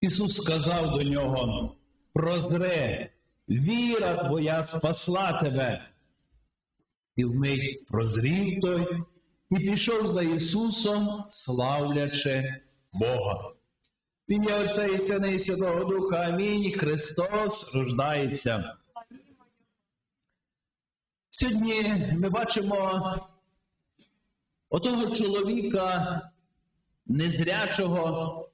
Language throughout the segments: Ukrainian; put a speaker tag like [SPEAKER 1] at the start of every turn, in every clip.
[SPEAKER 1] Ісус сказав до нього: прозре, віра твоя спасла тебе. І вмить прозрів той і пішов за Ісусом, славлячи Бога. В ім'я Отця і Сина і Святого Духа. Амінь. Христос рождається. Сьогодні ми бачимо отого чоловіка незрячого,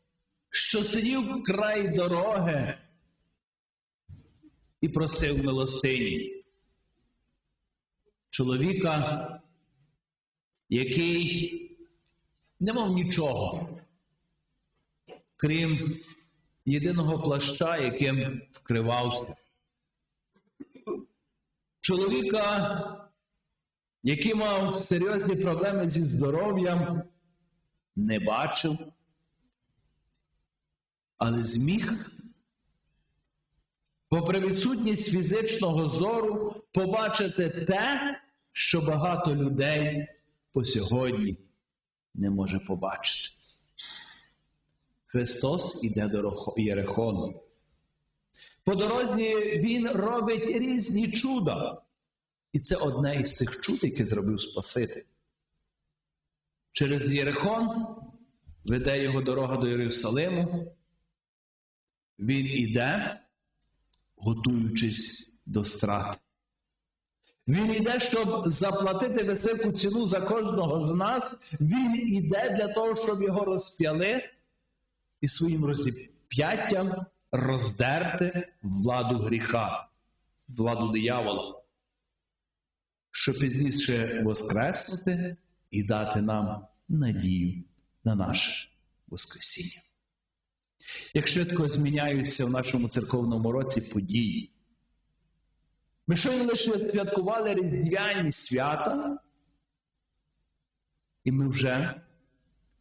[SPEAKER 1] що сидів край дороги і просив милостині. Чоловіка, який не мав нічого, крім єдиного плаща, яким вкривався. Чоловіка, який мав серйозні проблеми зі здоров'ям, не бачив, але зміг, попри відсутність фізичного зору, побачити те, що багато людей по сьогодні не може побачити. Христос іде до Єрихону. По дорозі Він робить різні чуда. І це одне із тих чуд, яке зробив Спаситель. Через Єрихон веде його дорога до Єрусалиму. Він іде, готуючись до страти. Він іде, щоб заплатити високу ціну за кожного з нас. Він іде для того, щоб його розп'яли і своїм розіп'яттям роздерти владу гріха, владу диявола, щоб пізніше воскреснути і дати нам надію на наше Воскресіння. Як швидко зміняються в нашому церковному році події. Ми щойно лише святкували різдвяні свята, і ми вже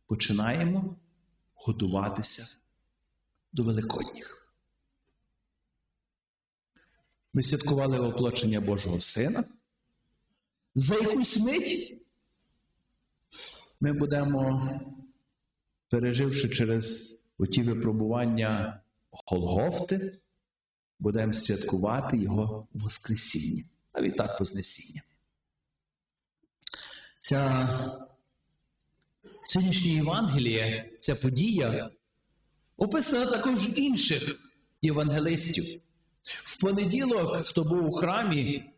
[SPEAKER 1] починаємо готуватися до Великодніх. Ми святкували оплочення Божого Сина. За якусь мить ми будемо, переживши через оті випробування Голгофти, будемо святкувати Його Воскресіння, а відтак Вознесіння. Ця сьогоднішнє Євангеліє, ця подія описана також інших євангелистів. В понеділок, хто був у храмі,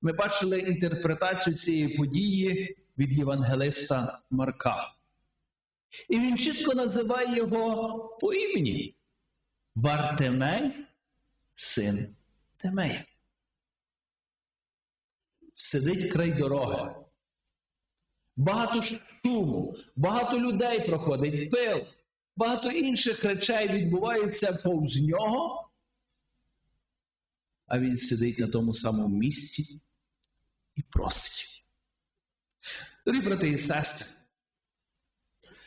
[SPEAKER 1] ми бачили інтерпретацію цієї події від євангелиста Марка. І він чітко називає його по імені Вартемей, син Темея. Сидить край дороги. Багато шуму, багато людей проходить, пил, багато інших речей відбувається повз нього, а він сидить на тому самому місці і просить. Дорогі брати і сестри,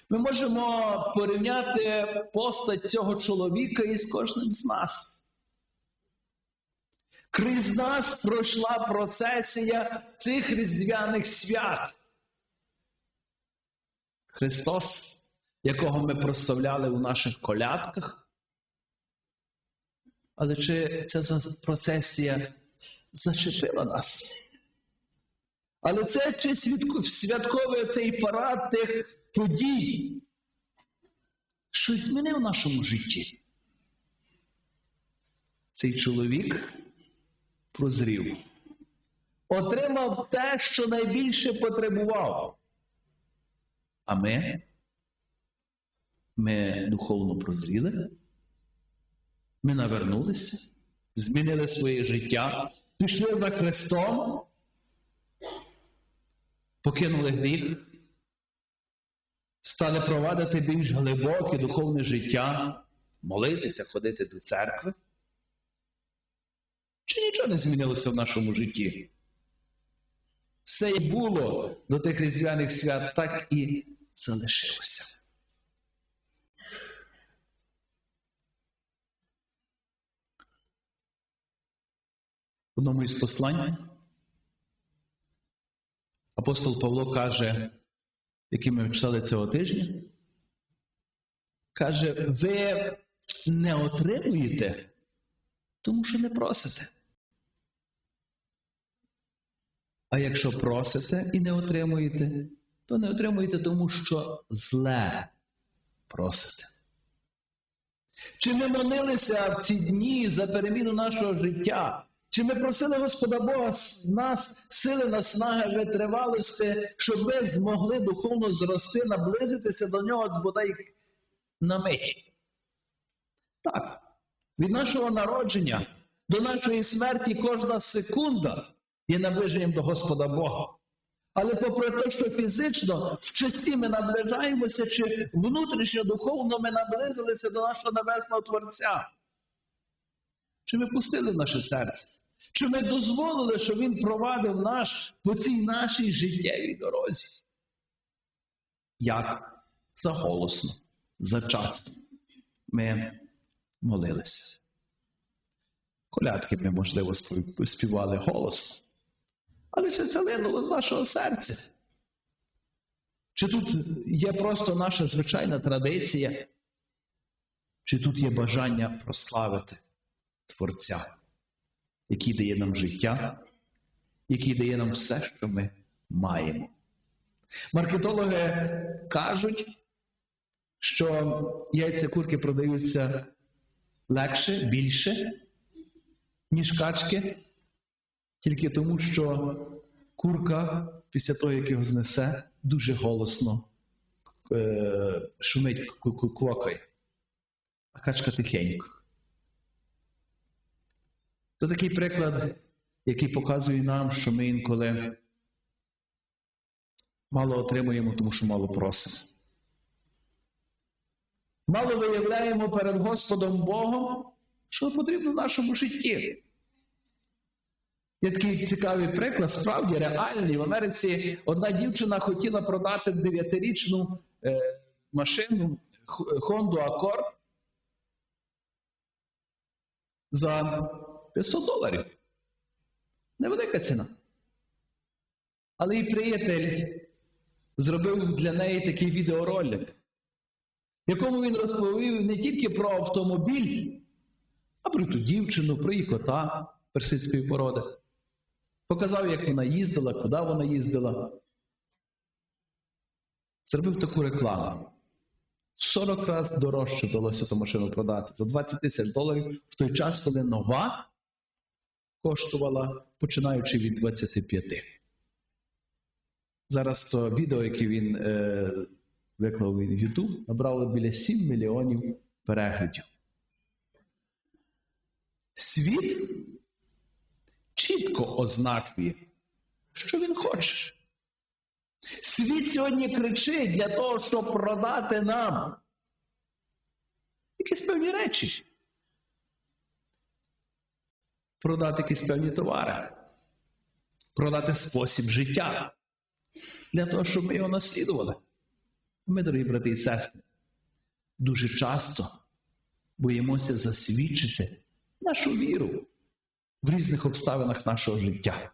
[SPEAKER 1] ми можемо порівняти постать цього чоловіка із кожним з нас. Крізь нас пройшла процесія цих різдвяних свят. Христос, якого ми прославляли у наших колядках. Але чи ця процесія зачепила нас? Але це чи святковий цей парад тих подій, щось змінив в нашому житті. Цей чоловік прозрів, отримав те, що найбільше потребував. А ми, ми духовно прозріли, ми навернулися, змінили своє життя, пішли за Христом, покинули гріх, стали провадити більш глибоке духовне життя, молитися, ходити до церкви. Чи нічого не змінилося в нашому житті? Все як було до тих різдвяних свят, так і залишилося. В одному із послань апостол Павло каже, який ми читали цього тижня, каже, ви не отримуєте, тому що не просите. А якщо просите і не отримуєте, то не отримуєте, тому що зле просите. Чи ми молилися в ці дні за переміну нашого життя? Чи ми просили Господа Бога з нас сили наснаги витривалості, щоб ми змогли духовно зрости, наблизитися до нього бодай на мить? Так, від нашого народження до нашої смерті кожна секунда є наближенням до Господа Бога. Але попри те, що фізично в часі ми наближаємося, чи внутрішньо духовно ми наблизилися до нашого небесного Творця. Чи ми пустили в наше серце? Чи ми дозволили, щоб Він провадив наш по цій нашій життєвій дорозі? Як заголосно, зачасно ми молилися. Колядки ми, можливо, співали голосно. Але чи це линуло з нашого серця? Чи тут є просто наша звичайна традиція? Чи тут є бажання прославити Творця, який дає нам життя, який дає нам все, що ми маємо? Маркетологи кажуть, що яйця курки продаються легше, більше, ніж качки. Тільки тому, що курка, після того, як його знесе, дуже голосно е, шумить квакає, а качка тихенько. То такий приклад, який показує нам, що ми інколи мало отримуємо, тому що мало просимо. Мало виявляємо перед Господом Богом, що потрібно в нашому житті. Є такий цікавий приклад, справді реальний. В Америці одна дівчина хотіла продати дев'ятирічну е, машину Honda Accord за 500 доларів. Невелика ціна. Але її приятель зробив для неї такий відеоролик, в якому він розповів не тільки про автомобіль, а про ту дівчину, про її кота персидської породи. Показав, як вона їздила, куди вона їздила. Зробив таку рекламу. 40 разів дорожче вдалося ту машину продати за 20 тисяч доларів в той час, коли нова коштувала починаючи від 25. Зараз то відео, яке він е, виклав в YouTube, набрало біля 7 мільйонів переглядів. Світ чітко означує, що він хоче. Світ сьогодні кричить для того, щоб продати нам якісь певні речі. Продати якісь певні товари, продати спосіб життя для того, щоб ми його наслідували. Ми, дорогі брати і сестри, дуже часто боїмося засвідчити нашу віру в різних обставинах нашого життя.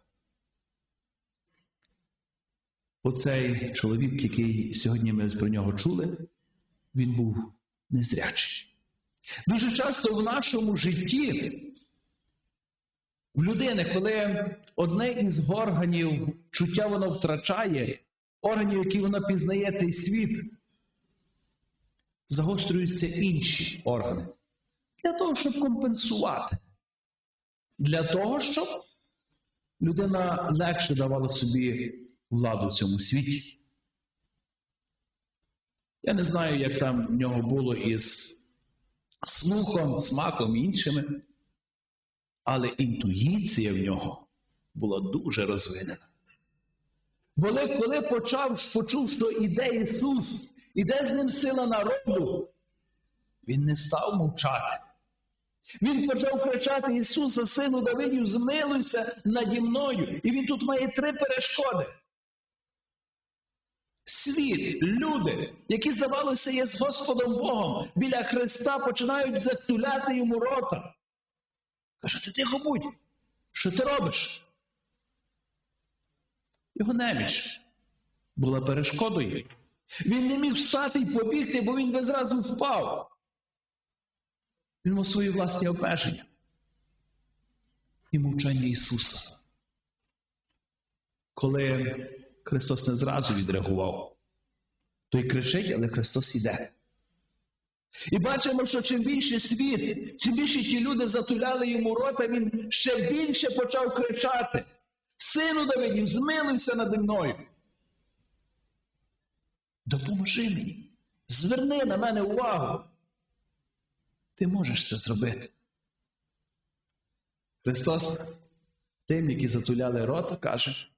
[SPEAKER 1] Оцей чоловік, який сьогодні ми про нього чули, він був незрячий. Дуже часто в нашому житті, в людини, коли одне із органів чуття воно втрачає, органів, які вона пізнає цей світ, загострюються інші органи. Для того, щоб компенсувати для того, щоб людина легше давала собі владу в цьому світі. Я не знаю, як там в нього було із слухом, смаком і іншими, але інтуїція в нього була дуже розвинена. Бо коли почав, почув, що іде Ісус, іде з ним сила народу, він не став мовчати. Він почав кричати Ісуса, Сину Давидів, змилуйся наді мною. І він тут має три перешкоди. Світ, люди, які, здавалося, є з Господом Богом, біля Христа починають затуляти йому рота. Каже, ти тихо будь, що ти робиш? Його неміч була перешкодою Він не міг встати і побігти, бо він би зразу впав. Він мав свої власні обмеження. І мовчання Ісуса. Коли Христос не зразу відреагував, той кричить, але Христос іде. І бачимо, що чим більше світ, чим більше ті люди затуляли йому рота, він ще більше почав кричати: Сину Давидів, змилуйся нади мною. Допоможи мені, зверни на мене увагу. Ти можеш це зробити. Христос тим, які затуляли рота, каже: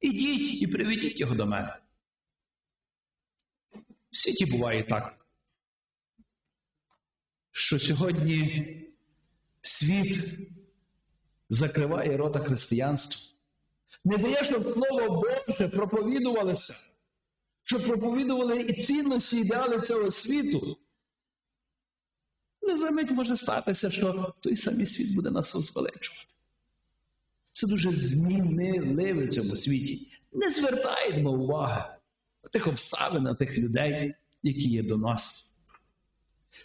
[SPEAKER 1] Ідіть і приведіть його до мене. В світі буває так що сьогодні світ закриває рота християнства. Не дає, щоб Слово Боже проповідувалося, щоб проповідували і цінності, ідеали цього світу. Не за мить може статися, що той самий світ буде нас возвеличувати. Це дуже змінливе в цьому світі. Не звертаємо уваги на тих обставин, на тих людей, які є до нас.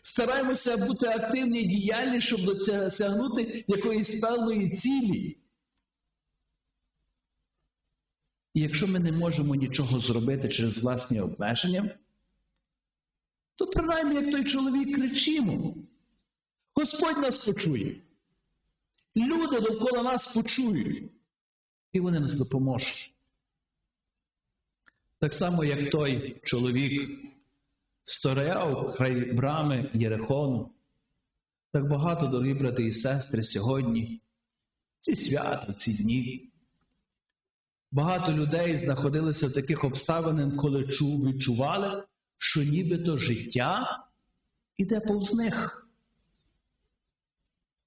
[SPEAKER 1] Стараємося бути активні і діяльні, щоб досягнути якоїсь певної цілі. І якщо ми не можемо нічого зробити через власні обмеження, то принаймні, як той чоловік кричимо, Господь нас почує. Люди довкола нас почують, і вони нас допоможуть. Так само, як той чоловік стояв край брами Єрихону. Так багато, дорогі брати і сестри, сьогодні, ці свята, ці дні. Багато людей знаходилися в таких обставинах, коли відчували, що нібито життя іде повз них.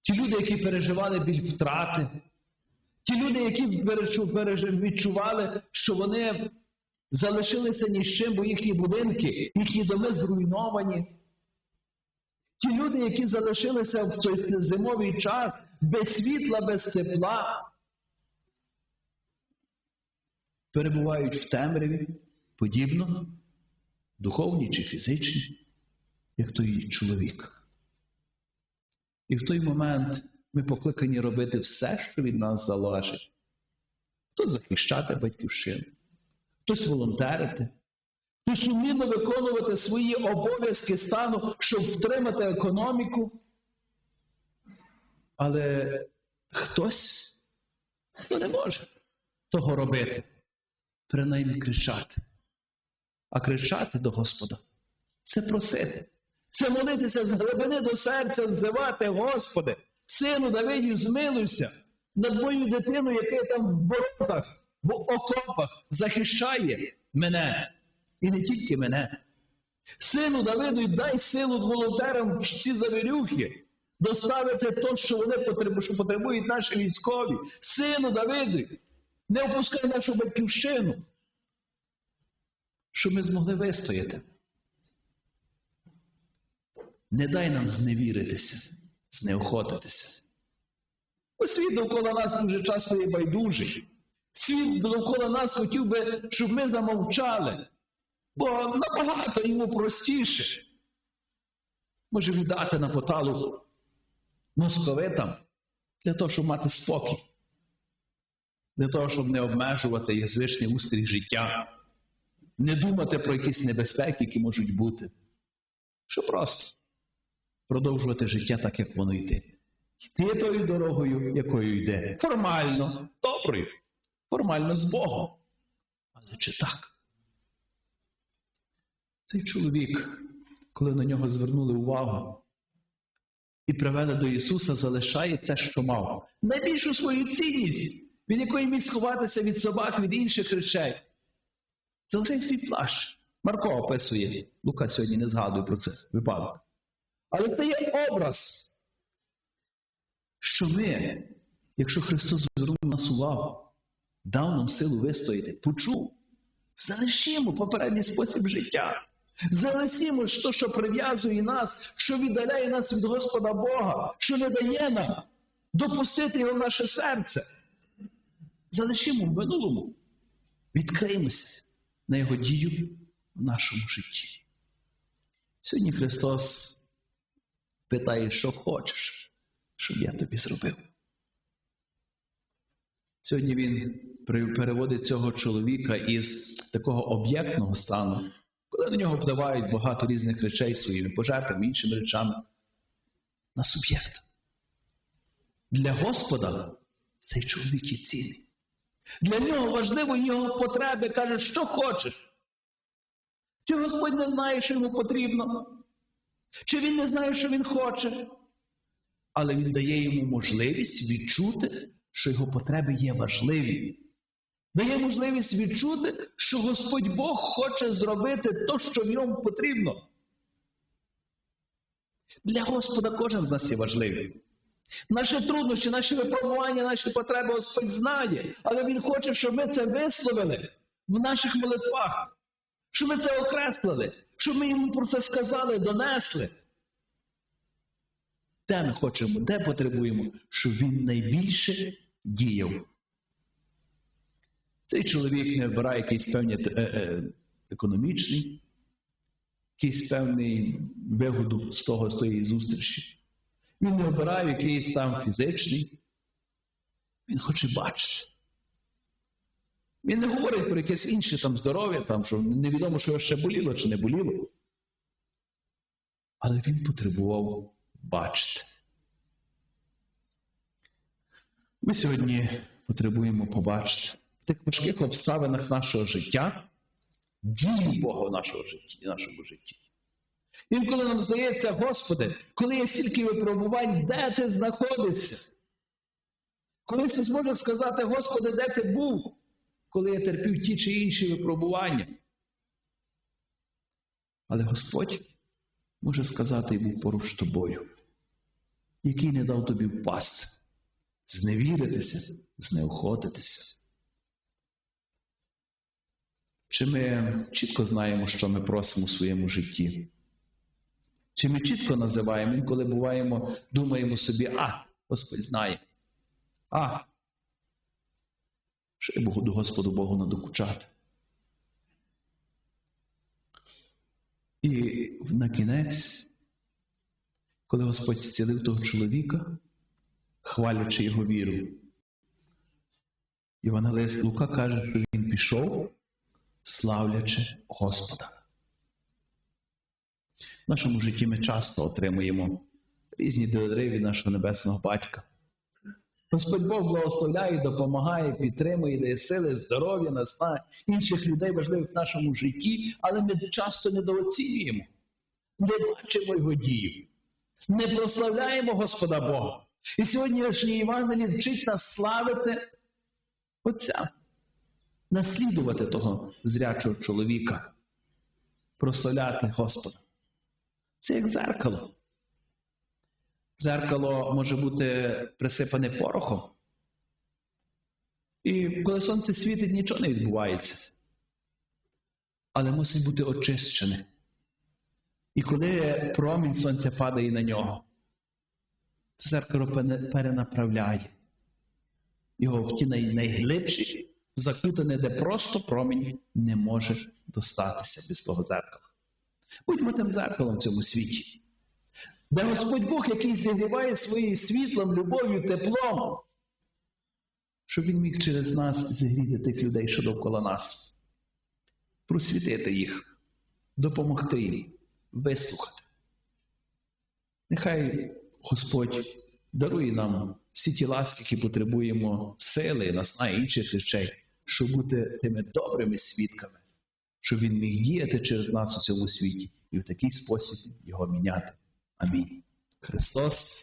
[SPEAKER 1] Ті люди, які переживали біль втрати, ті люди, які відчували, що вони залишилися ні з чим, бо їхні будинки, їхні доми зруйновані. Ті люди, які залишилися в цей зимовий час без світла, без тепла, перебувають в темряві, подібно, духовні чи фізичні, як той чоловік. І в той момент ми покликані робити все, що від нас залежить, то захищати батьківщину хтось волонтерити, хтось сумлінно виконувати свої обов'язки стану, щоб втримати економіку. Але хтось, хто не може того робити, принаймні кричати. А кричати до Господа це просити. Це молитися з глибини до серця, взивати, Господи, сину Давидів, змилуйся над моєю дитиною, яка там в борозах в окопах захищає мене. І не тільки мене. Сину Давиду, дай силу волонтерам ці завірюхи, доставити те, що вони потребують, що потребують наші військові. Сину Давиду, не опускай нашу батьківщину, щоб ми змогли вистояти. Не дай нам зневіритися, знеохотитися. Бо світ довкола нас дуже часто є байдужий. Світ довкола нас хотів би, щоб ми замовчали, бо набагато йому простіше. Може віддати на поталу московитам для того, щоб мати спокій, для того, щоб не обмежувати їх устрій життя, не думати про якісь небезпеки, які можуть бути. Що просто продовжувати життя так, як воно йде. Йти тою дорогою, якою йде. Формально, доброю формально з Богом. Але чи так? Цей чоловік, коли на нього звернули увагу і привели до Ісуса, залишає це, що мав. Найбільшу свою цінність, від якої міг сховатися від собак, від інших речей. Залишає свій плащ. Марко описує, Лука сьогодні не згадує про це випадок. Але це є образ, що ми, якщо Христос звернув нас увагу, дав нам силу вистояти, почув. Залишимо попередній спосіб життя. Залишимо то, що прив'язує нас, що віддаляє нас від Господа Бога, що не дає нам допустити його в наше серце. Залишимо в минулому, відкриємося на його дію в нашому житті. Сьогодні Христос питає, що хочеш, щоб я тобі зробив. Сьогодні Він переводить цього чоловіка із такого об'єктного стану, коли на нього впливають багато різних речей своїми пожертвами, іншими речами, на суб'єкт. Для Господа цей чоловік є цінний. Для нього важливо його потреби, каже, що хочеш. Чи Господь не знає, що йому потрібно? Чи він не знає, що він хоче? Але він дає йому можливість відчути, що його потреби є важливі. Дає можливість відчути, що Господь Бог хоче зробити те, що в ньому потрібно. Для Господа кожен з нас є важливий. Наші труднощі, наші випробування, наші потреби Господь знає, але Він хоче, щоб ми це висловили в наших молитвах, щоб ми це окреслили, щоб ми йому про це сказали, донесли. Де ми хочемо, де потребуємо, щоб він найбільше діяв. Цей чоловік не вибирає якийсь певний е, е, економічний, якийсь певний вигоду з того, з тої зустрічі. Він не обирає якийсь там фізичний. Він хоче бачити. Він не говорить про якесь інше там здоров'я, там, що невідомо, що ще боліло чи не боліло. Але він потребував бачити. Ми сьогодні потребуємо побачити в тих важких обставинах нашого життя дії Бога в нашому житті, нашому житті. Інколи нам здається, Господи, коли є стільки випробувань, де ти знаходишся? Коли хтось може сказати, Господи, де ти був, коли я терпів ті чи інші випробування? Але Господь може сказати і був поруч тобою, який не дав тобі впасти, зневіритися, знеохотитися. Чи ми чітко знаємо, що ми просимо у своєму житті? Чи ми чітко називаємо, інколи буваємо, думаємо собі, а, Господь знає. А, що Богу до Господу Богу надокучати. І на кінець, коли Господь зцілив того чоловіка, хвалячи його віру, Євангелист Лука каже, що він пішов, славлячи Господа. В нашому житті ми часто отримуємо різні дари нашого небесного батька. Господь Бог благословляє, допомагає, підтримує, дає сили, здоров'я, насна інших людей важливих в нашому житті, але ми часто недооцінюємо, не бачимо його дію, не прославляємо Господа Бога. І сьогоднішній Євангелій вчить нас славити Отця, наслідувати того зрячого чоловіка, прославляти Господа. Це як дзеркало. Дзеркало може бути присипане порохом. І коли сонце світить, нічого не відбувається. Але мусить бути очищене. І коли промінь сонця падає на нього, це зеркало перенаправляє його в ті найглибші, закутане, де просто промінь не може достатися без того зеркала. Будьмо тим зеркалом в цьому світі, де Господь Бог, який зігріває своїм світлом, любов'ю, теплом, щоб Він міг через нас зігріти тих людей, що довкола нас, просвітити їх, допомогти їм, вислухати. Нехай Господь дарує нам всі ті ласки, які потребуємо сили, насна і інших речей, щоб бути тими добрими свідками щоб він міг діяти через нас у цьому світі і в такий спосіб його міняти. Амінь. Христос